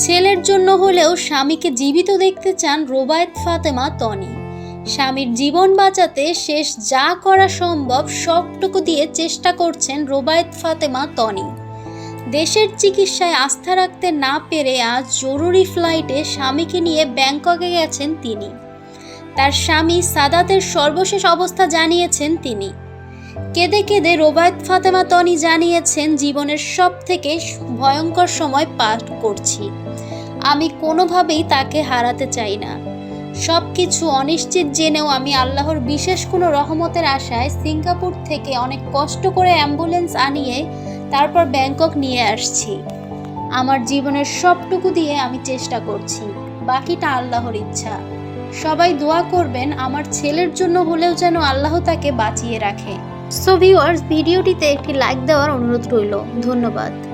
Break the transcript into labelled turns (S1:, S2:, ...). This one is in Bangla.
S1: ছেলের জন্য হলেও স্বামীকে জীবিত দেখতে চান রোবায়েত ফাতেমা তনি। স্বামীর জীবন বাঁচাতে শেষ যা করা সম্ভব সবটুকু দিয়ে চেষ্টা করছেন রোবায়েত ফাতেমা তনি। দেশের চিকিৎসায় আস্থা রাখতে না পেরে আজ জরুরি ফ্লাইটে স্বামীকে নিয়ে ব্যাংককে গেছেন তিনি। তার স্বামী সাদাতের সর্বশেষ অবস্থা জানিয়েছেন তিনি। কেঁদে কেঁদে রোবায়েত ফাতেমা তনি জানিয়েছেন, জীবনের সব থেকে ভয়ঙ্কর সময় পার করছি। আমি কোনোভাবেই তাকে হারাতে চাই না। সব কিছু অনিশ্চিত জেনেও আমি আল্লাহর বিশেষ কোনো রহমতের আশায় সিঙ্গাপুর থেকে অনেক কষ্ট করে অ্যাম্বুলেন্স আনিয়ে তারপর ব্যাংকক নিয়ে আসছি। আমার জীবনের সবটুকু দিয়ে আমি চেষ্টা করছি, বাকিটা আল্লাহর ইচ্ছা। সবাই দোয়া করবেন আমার ছেলের জন্য হলেও যেন আল্লাহ তাকে বাঁচিয়ে রাখে। সো ভিউয়ার্স ভিডিওটিতে একটি লাইক দেওয়ার অনুরোধ রইল। ধন্যবাদ।